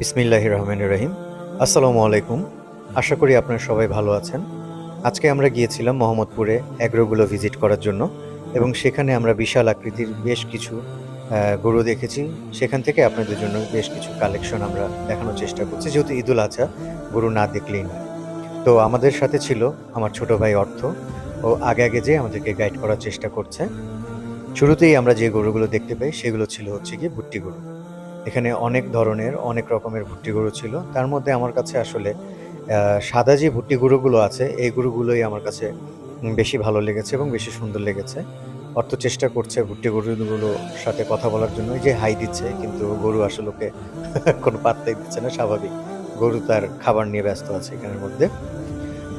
বিসমিল্লাহ রহমান রহিম। আসসালামু আলাইকুম। আশা করি আপনারা সবাই ভালো আছেন। আজকে আমরা গিয়েছিলাম মোহাম্মদপুরে অ্যাগ্রোগুলো ভিজিট করার জন্য এবং সেখানে আমরা বিশাল আকৃতির বেশ কিছু গরু দেখেছি। সেখান থেকে আপনাদের জন্য বেশ কিছু কালেকশন আমরা দেখানোর চেষ্টা করছি। যেহেতু ঈদুল আজহা, গরু না দেখলেই না তো আমাদের সাথে ছিল আমার ছোট ভাই অর্থ। ও আগে আগে যে আমাদেরকে গাইড করার চেষ্টা করছে। শুরুতেই আমরা যে গরুগুলো দেখতে পাই, সেগুলো ছিল হচ্ছে কি ভুট্টি গরু। এখানে অনেক ধরনের, অনেক রকমের ভুট্টি গরু ছিল। তার মধ্যে আমার কাছে আসলে সাদা যে ভুট্টি গরুগুলো আছে, এই গরুগুলোই আমার কাছে বেশি ভালো লেগেছে এবং বেশি সুন্দর লেগেছে। অর্থ চেষ্টা করছে ভুট্টি গরুগুলোর সাথে কথা বলার জন্য। যে হাই দিচ্ছে, কিন্তু গরু আসলে ওকে কোনো পাত্তাই দিচ্ছে না, স্বাভাবিক। গরু তার খাবার নিয়ে ব্যস্ত আছে এখানের মধ্যে।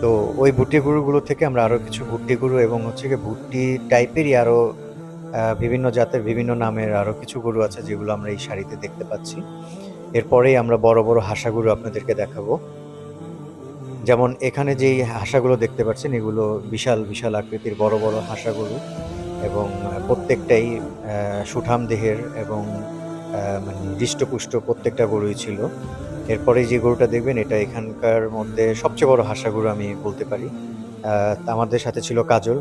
তো ওই ভুট্টি গরুগুলো থেকে আমরা আরও কিছু ভুট্টি গরু এবং হচ্ছে কি ভুট্টি টাইপেরই আরও বিভিন্ন জাতের বিভিন্ন নামের আরও কিছু গরু আছে যেগুলো আমরা এই শাড়িতে দেখতে পাচ্ছি। এরপরেই আমরা বড় বড় হাঁসা গরু আপনাদেরকে দেখাবো। যেমন এখানে যেই হাঁসাগুলো দেখতে পাচ্ছেন, এগুলো বিশাল বিশাল আকৃতির বড় বড় হাঁসা গরু এবং প্রত্যেকটাই সুঠাম দেহের এবং মানে হৃষ্টপুষ্ট প্রত্যেকটা গরুই ছিল। এরপরে যে গরুটা দেখবেন, এটা এখানকার মধ্যে সবচেয়ে বড় হাঁসা গরু আমি বলতে পারি। আমাদের সাথে ছিল কাজল।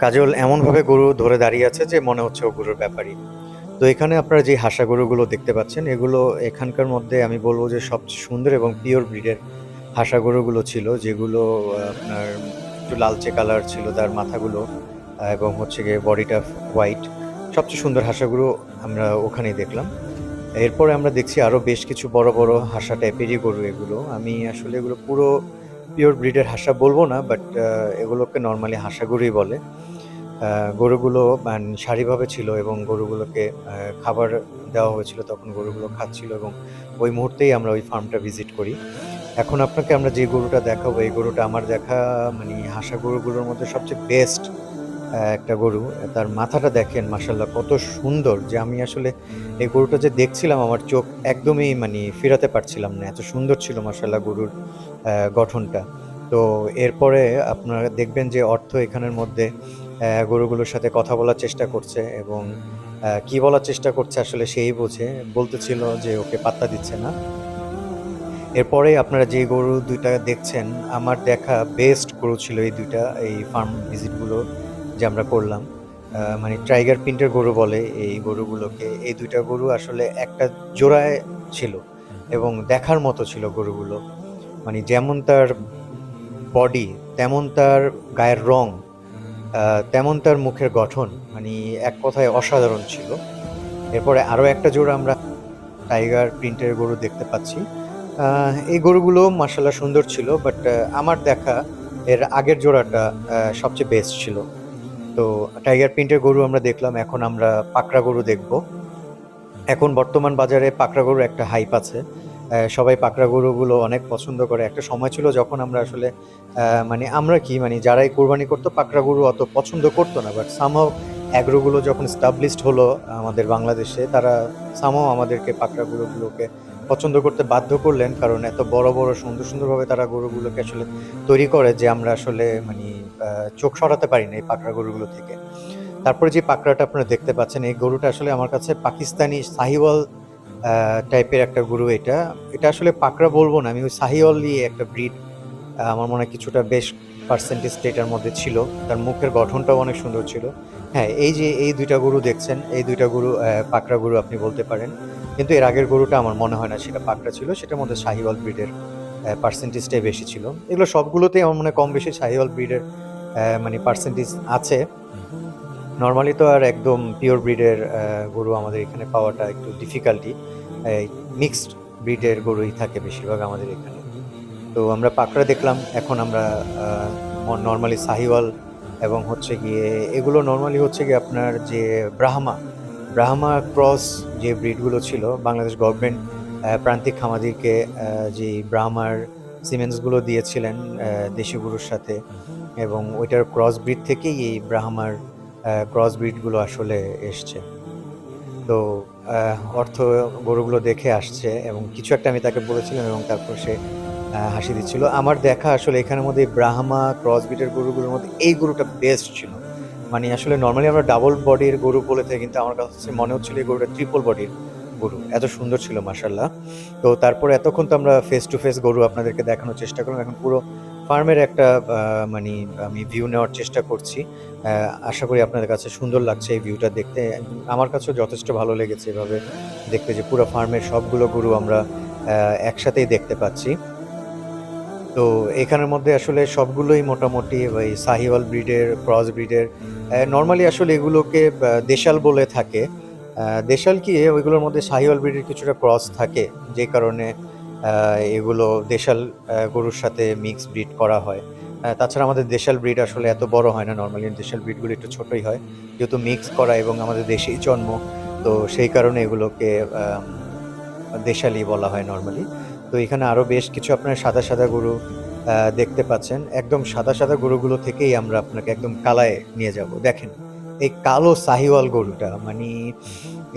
কাজল এমনভাবে গরু ধরে দাঁড়িয়ে আছে যে মনে হচ্ছে ও গরুর ব্যাপারই। তো এখানে আপনারা যে হাসা গরুগুলো দেখতে পাচ্ছেন, এগুলো এখানকার মধ্যে আমি বলব যে সবচেয়ে সুন্দর এবং পিওর ব্রিডের হাসা গরুগুলো ছিল, যেগুলো আপনার একটু লালচে কালার ছিল তার মাথাগুলো এবং হচ্ছে গিয়ে বডিটা হোয়াইট। সবচেয়ে সুন্দর হাঁসাগুলো আমরা ওখানেই দেখলাম। এরপরে আমরা দেখছি আরও বেশ কিছু বড় বড় হাঁসা টাইপেরই গরু এগুলো। আমি আসলে এগুলো পুরো পিওর ব্রিডের হাঁসা বলব না, বাট এগুলোকে নর্মালি হাঁসা গরুই বলে। গরুগুলো মানে সারিভাবে ছিল এবং গরুগুলোকে খাবার দেওয়া হয়েছিল, তখন গরুগুলো খাচ্ছিল এবং ওই মুহূর্তেই আমরা ওই ফার্মটা ভিজিট করি। এখন আপনাকে আমরা যে গরুটা দেখাবো, এই গরুটা আমার দেখা মানে হাঁসা গরুগুলোর মধ্যে সবচেয়ে বেস্ট একটা গরু। তার মাথাটা দেখেন মাসাল্লাহ কত সুন্দর যে আমি আসলে এই গরুটা যে দেখছিলাম, আমার চোখ একদমই মানে ফিরাতে পারছিলাম না। এত সুন্দর ছিল মাসাল্লাহ গরুর গঠনটা। তো এরপরে আপনারা দেখবেন যে অর্থ এখানের মধ্যে গরুগুলোর সাথে কথা বলার চেষ্টা করছে এবং কি বলার চেষ্টা করছে আসলে সেই বোঝে বলতেছিল যে ওকে পাত্তা দিচ্ছে না। এরপরে আপনারা যে গরু দুইটা দেখছেন, আমার দেখা বেস্ট গরু ছিল এই দুইটা, এই ফার্ম ভিজিটগুলো যে আমরা করলাম। মানে টাইগার প্রিন্টের গরু বলে এই গরুগুলোকে। এই দুইটা গরু আসলে একটা জোড়ায় ছিল এবং দেখার মতো ছিল গরুগুলো। মানে যেমন তার বডি তেমন তার গায়ের রং তেমন তার মুখের গঠন মানে এক কথায় অসাধারণ ছিল। এরপরে আরও একটা জোড়া আমরা টাইগার প্রিন্টের গরু দেখতে পাচ্ছি। এই গরুগুলো মার্শাল্লাহ সুন্দর ছিল বাট আমার দেখা এর আগের জোড়াটা সবচেয়ে বেস্ট ছিল। তো টাইগার প্রিন্টের গরু আমরা দেখলাম, এখন আমরা পাকড়া গরু দেখব। এখন বর্তমান বাজারে পাকড়া গরুর একটা হাইপ আছে। সবাই পাকড়া গরুগুলো অনেক পছন্দ করে। একটা সময় ছিল যখন আমরা আসলে মানে আমরা কি মানে যারাই কোরবানি করতো, পাকড়া গরু অত পছন্দ করতো না। বাট সামহাও অ্যাগ্রোগুলো যখন স্টাবলিশড হলো আমাদের বাংলাদেশে, তারা সামহাও আমাদেরকে পাকড়া গরুগুলোকে পছন্দ করতে বাধ্য করলেন। কারণ এত বড় বড়, সুন্দর, সুন্দরভাবে তারা গরুগুলোকে আসলে তৈরি করে যে আমরা আসলে মানে চোখ সরাতে পারি না এই পাকড়া গরুগুলো থেকে। তারপরে যে পাকড়াটা আপনারা দেখতে পাচ্ছেন, এই গরুটা আসলে আমার কাছে পাকিস্তানি সাহিওয়াল টাইপের একটা গরু এটা। এটা আসলে পাকড়া বলব না, আমি ওই সাহিওয়ালই একটা ব্রিড আমার মনে হয় কিছুটা বেশ পার্সেন্টেজ এটার মধ্যে ছিল। তার মুখের গঠনটাও অনেক সুন্দর ছিল। হ্যাঁ এই যে এই দুইটা গরু দেখছেন, এই দুইটা গরু পাকড়া গরু আপনি বলতে পারেন, কিন্তু এর আগের গরুটা আমার মনে হয় না সেটা পাকড়া ছিল, সেটার মধ্যে শাহিওয়াল ব্রিডের পার্সেন্টেজটাই বেশি ছিল। এগুলো সবগুলোতেই আমার মনে হয় কম বেশি শাহিওয়াল ব্রিডের মানে পার্সেন্টেজ আছে। নর্মালি তো আর একদম পিওর ব্রিডের গরু আমাদের এখানে পাওয়াটা একটু ডিফিকাল্টি মিক্সড ব্রিডের গরুই থাকে বেশিরভাগ আমাদের এখানে। তো আমরা পাকড়া দেখলাম এখন আমরা নর্মালি সাহিওয়াল এবং হচ্ছে গিয়ে এগুলো নর্মালি হচ্ছে গিয়ে আপনার যে ব্রাহ্মা ব্রাহ্মা ক্রস যে ব্রিডগুলো ছিল বাংলাদেশ গভর্নমেন্ট প্রান্তিক খামাদিরকে আহ, যে ব্রাহ্মার সিমেন্টসগুলো দিয়েছিলেন দেশি গরুর সাথে। এবং ওইটার ক্রস ব্রিড থেকেই এই ব্রাহ্মার ক্রস ব্রিডগুলো আসলে এসছে। তো অর্থ গরুগুলো দেখে আসছে এবং কিছু একটা আমি তাকে বলেছিলাম এবং তারপর সে হাসি দিচ্ছিল। আমার দেখা আসলে এখানের মধ্যে ব্রাহ্মা ক্রস ব্রিডের গরুগুলোর মধ্যে এই গরুটা বেস্ট ছিল। মানে আসলে নর্মালি আমরা ডাবল বডির গরু বলে থাকি, কিন্তু আমার কাছে মনে হচ্ছিল এই গরুটা ট্রিপল বডির গরু। এত সুন্দর ছিল মাসাল্লাহ তো তারপরে এতক্ষণ তো আমরা ফেস টু ফেস গরু আপনাদেরকে দেখানোর চেষ্টা করলাম। এখন পুরো ফার্মের একটা মানে আমি ভিউ নেওয়ার চেষ্টা করছি। আশা করি আপনাদের কাছে সুন্দর লাগছে এই ভিউটা দেখতে। আমার কাছেও যথেষ্ট ভালো লেগেছে এভাবে দেখতে যে পুরো ফার্মের সবগুলো গরু আমরা একসাথেই দেখতে পাচ্ছি। তো এখানের মধ্যে আসলে সবগুলোই মোটামুটি ওই সাহিওয়াল ব্রিডের, ক্রস ব্রিডের। নর্মালি আসলে এগুলোকে দেশাল বলে থাকে। দেশাল কি, ওইগুলোর মধ্যে সাহিওয়াল ব্রিডের কিছুটা ক্রস থাকে। যে কারণে এগুলো দেশাল গরুর সাথে মিক্স ব্রিড করা হয়। তাছাড়া আমাদের দেশাল ব্রিড আসলে এত বড় হয় না নর্মালি দেশাল ব্রিডগুলো একটু ছোটোই হয়। যেহেতু মিক্স করা এবং আমাদের দেশেই জন্ম, তো সেই কারণে এগুলোকে দেশালি বলা হয় নর্মালি তো এখানে আরও বেশ কিছু আপনার সাদা সাদা গরু দেখতে পাচ্ছেন। একদম সাদা সাদা গরুগুলো থেকেই আমরা আপনাকে একদম কালায় নিয়ে যাব। দেখেন। এই কালো সাহিওয়াল গরুটা মানে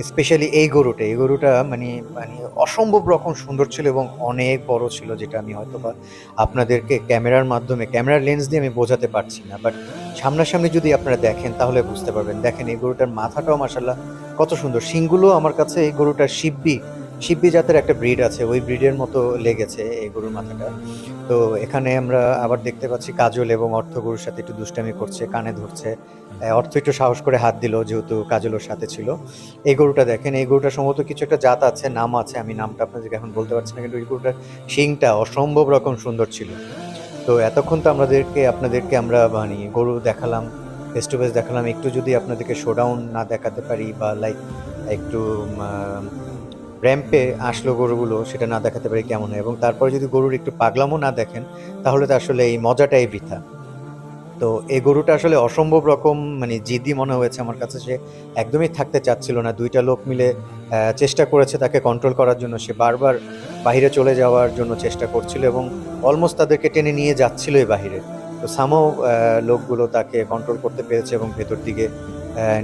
স্পেশালি এই গরুটা এই গরুটা মানে মানে অসম্ভব রকম সুন্দর ছিল এবং অনেক বড় ছিল যেটা আমি হয়তো বা আপনাদেরকে ক্যামেরার মাধ্যমে ক্যামেরার লেন্স দিয়ে আমি বোঝাতে পারছি না বাট সামনাসামনি যদি আপনারা দেখেন তাহলে বুঝতে পারবেন। দেখেন এই গরুটার মাথাটাও মাসাল্লাহ কত সুন্দর। শিংগুলো আমার কাছে এই গরুটার শিব্বি শিব্বি জাতের একটা ব্রিড আছে ওই ব্রিডের মতো লেগেছে এই গরুর মাথাটা। তো এখানে আমরা আবার দেখতে পাচ্ছি কাজল এবং অর্থ গরুর সাথে একটু দুষ্টামি করছে কানে ধরছে। অর্থ একটু সাহস করে হাত দিল যেহেতু কাজলের সাথে ছিল। এই গরুটা দেখেন এই গরুটা সম্ভবত কিছু একটা জাত আছে নাম আছে আমি নামটা আপনাদেরকে এখন বলতে পারছি না কিন্তু এই গরুটার শিংটা অসম্ভব রকম সুন্দর ছিল। তো এতক্ষণ তো আমাদেরকে আপনাদেরকে আমরা মানে গরু দেখালাম ফেস টু ফেস দেখালাম একটু যদি আপনাদেরকে শোডাউন না দেখাতে পারি বা লাইক একটু র্যাম্পে আসলো গরুগুলো, সেটা না দেখাতে পারি কেমন হয়। এবং তারপরে যদি গরুর একটু পাগলামও না দেখেন, তাহলে তো আসলে এই মজাটাই বৃথা। তো এই গরুটা আসলে অসম্ভব রকম মানে জিদি মনে হয়েছে আমার কাছে। সে একদমই থাকতে চাচ্ছিল না। দুইটা লোক মিলে চেষ্টা করেছে তাকে কন্ট্রোল করার জন্য। সে বারবার বাইরে চলে যাওয়ার জন্য চেষ্টা করছিল এবং অলমোস্ট তাদেরকে টেনে নিয়ে যাচ্ছিলই বাইরে তো সামও লোকগুলো তাকে কন্ট্রোল করতে পেরেছে এবং ভেতর দিকে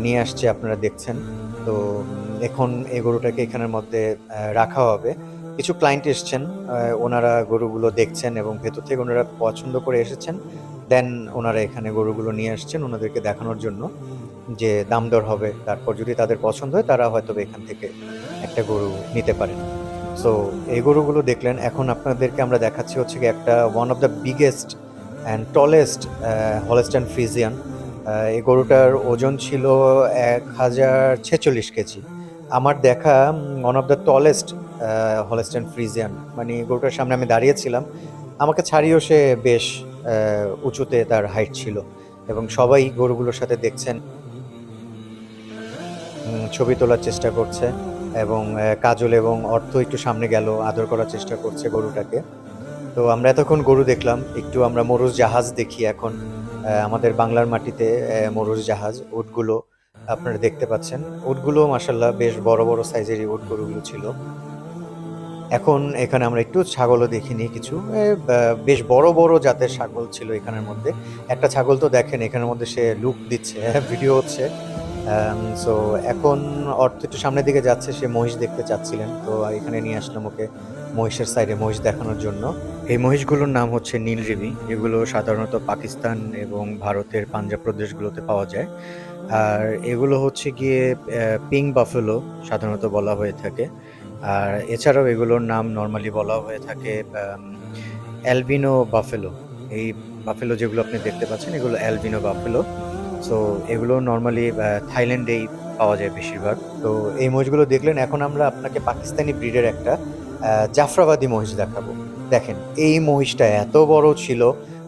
নিয়ে আসছে, আপনারা দেখছেন। তো এখন এই গরুটাকে এখানের মধ্যে রাখা হবে। কিছু ক্লায়েন্ট এসছেন ওনারা গরুগুলো দেখছেন এবং ভেতর থেকে ওনারা পছন্দ করে এসেছেন। দেন ওনারা এখানে গরুগুলো নিয়ে আসছেন ওনাদেরকে দেখানোর জন্য যে দাম দর হবে। তারপর যদি তাদের পছন্দ হয়, তারা হয়তো এখান থেকে একটা গরু নিতে পারেন। সো এই গরুগুলো দেখলেন। এখন আপনাদেরকে আমরা দেখাচ্ছি হচ্ছে কি একটা one of the biggest and tallest Holstein Friesian এই গরুটার ওজন ছিল এক হাজার ছেচল্লিশ কেজি। আমার দেখা one of the tallest Holstein Friesian মানে গরুটার সামনে আমি দাঁড়িয়েছিলাম। আমাকে ছাড়িয়েও সে বেশ উঁচুতে তার হাইট ছিল এবং সবাই গরুগুলোর সাথে দেখছেন ছবি তোলার চেষ্টা করছে এবং কাজল এবং অর্থ একটু সামনে গেল, আদর করার চেষ্টা করছে গরুটাকে। তো আমরা এতক্ষণ গরু দেখলাম, একটু আমরা মরুজ জাহাজ দেখি এখন আমাদের বাংলার মাটিতে মরুজ জাহাজ, উটগুলো আপনারা দেখতে পাচ্ছেন। উটগুলো মাসাল্লাহ বেশ বড় বড় সাইজেরই উট গরুগুলো ছিল। এখন এখানে আমরা একটু ছাগলও দেখিনি কিছু। বেশ বড় বড় জাতের ছাগল ছিল এখানের মধ্যে। একটা ছাগল তো দেখেন, এখানের মধ্যে সে লুক দিচ্ছে ভিডিও হচ্ছে। সো এখন অর্থ একটু সামনের দিকে যাচ্ছে, সে মহিষ দেখতে চাচ্ছিলেন। তো এখানে নিয়ে আসলাম ওকে মহিষের সাইডে মহিষ দেখানোর জন্য। এই মহিষগুলোর নাম হচ্ছে নীলরিমি। এগুলো সাধারণত পাকিস্তান এবং ভারতের পাঞ্জাব প্রদেশগুলোতে পাওয়া যায়। আর এগুলো হচ্ছে গিয়ে পিং বাফেলো সাধারণত বলা হয়ে থাকে। আর এছাড়াও এগুলোর নাম নর্মালি বলা হয়ে থাকে অ্যালবিনো বাফেলো এই বাফেলো যেগুলো আপনি দেখতে পাচ্ছেন, এগুলো অ্যালবিনো বাফেলো সো এগুলো নর্মালি থাইল্যান্ডেই পাওয়া যায় বেশিরভাগ। তো এই মহিষগুলো দেখলেন, এখন আমরা আপনাকে পাকিস্তানি ব্রিডের একটা জাফরাবাদী মহিষ দেখাবো। দেখেন, এই মহিষটা এত বড় ছিল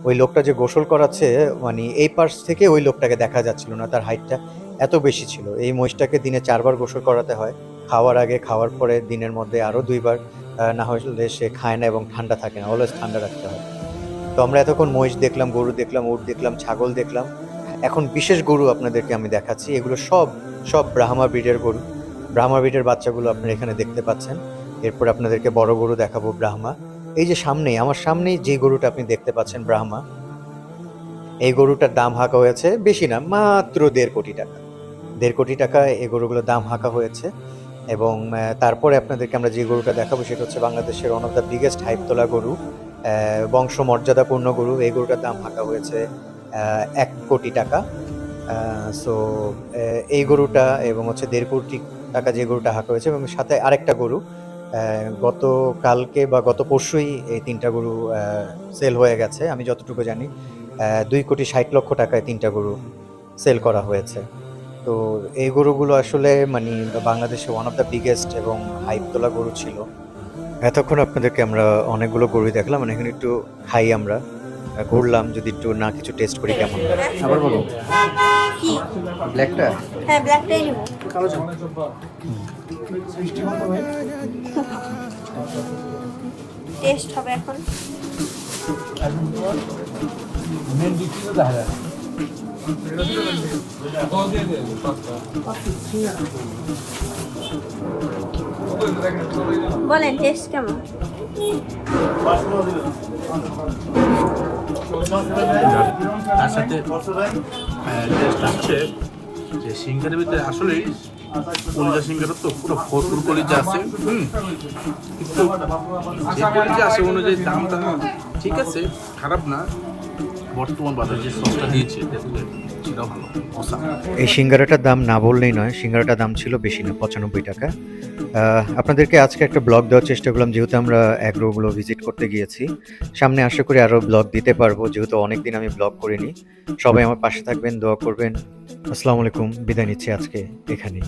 ওই লোকটা যে গোসল করাচ্ছে মানে এই পাশ থেকে ওই লোকটাকে দেখা যাচ্ছিল না, তার হাইটটা এত বেশি ছিল। এই মহিষটাকে দিনে চারবার গোসল করাতে হয়। খাওয়ার আগে, খাওয়ার পরে দিনের মধ্যে আরও দুইবার না হলে সে খায় না এবং ঠান্ডা থাকে না, অলওয়েজ ঠান্ডা রাখতে হয়। তো আমরা এতক্ষণ মহিষ দেখলাম, গরু দেখলাম, উট দেখলাম, ছাগল দেখলাম। এখন বিশেষ গরু আপনাদেরকে আমি দেখাচ্ছি। এগুলো সব সব ব্রাহ্মা ব্রিডের গরু। ব্রাহ্মা ব্রিডের বাচ্চাগুলো আপনারা এখানে দেখতে পাচ্ছেন। এরপর আপনাদেরকে বড় গরু দেখাবো ব্রাহ্মা। এই যে সামনেই আমার সামনেই যে গরুটা আপনি দেখতে পাচ্ছেন ব্রাহ্মা এই গরুটার দাম হাঁকা হয়েছে বেশি না মাত্র দেড় কোটি টাকা। দেড় কোটি টাকা এই গরুগুলোর দাম হাঁকা হয়েছে এবং তারপরে আপনাদেরকে আমরা যে গরুটা দেখাবো সেটা হচ্ছে বাংলাদেশের one of the biggest hype তোলা গরু আহ, বংশ মর্যাদাপূর্ণ গরু। এই গরুটার দাম হাঁকা হয়েছে এক কোটি টাকা। সো এই গরুটা এবং হচ্ছে দেড় কোটি টাকা যে গরুটা হাঁকা হয়েছে এবং সাথে আরেকটা গরু গত কালকে বা গত পরশুই এই তিনটা গরু সেল হয়ে গেছে। আমি যতটুকু জানি দুই কোটি ষাট লক্ষ টাকায় তিনটা গরু সেল করা হয়েছে। তো এই গরুগুলো আসলে মানে বাংলাদেশে ওয়ান অফ দ্য বিগেস্ট এবং হাইপ তোলা গরু ছিল। এতক্ষণ আপনাদেরকে আমরা অনেকগুলো গরু দেখলাম মানে এখানে একটু খাই আমরা। ঘুরলাম যদি একটু না কিছু টেস্ট করি কেমন হয়। আবার বলো। কি? ব্ল্যাকটা হ্যাঁ ব্ল্যাকটাই নিব। টেস্ট হবে এখন। বলেন টেস্ট কেমন? তার সাথে টেস্ট হচ্ছে যে সিঙ্গারের ভিতরে আসলেই কলিজা তো পুরো ভরপুর কলিজা আছে। কিন্তু যে কলিজা আছে অনুযায়ী ঠিক আছে, খারাপ না। বর্তমান বাজারে যে দিয়েছে এই সিঙ্গারাটার দাম না বললেই নয়, সিঙ্গারাটার দাম ছিল বেশি না, পঁচানব্বই টাকা। আপনাদেরকে আজকে একটা ব্লগ দেওয়ার চেষ্টা করলাম, যেহেতু আমরা অ্যাগ্রোগুলো ভিজিট করতে গিয়েছি। সামনে আশা করি আরও ব্লগ দিতে পারব, যেহেতু অনেকদিন আমি ব্লগ করিনি। সবাই আমার পাশে থাকবেন, দোয়া করবেন। আসসালামু আলাইকুম, বিদায় নিচ্ছি আজকে এখানেই।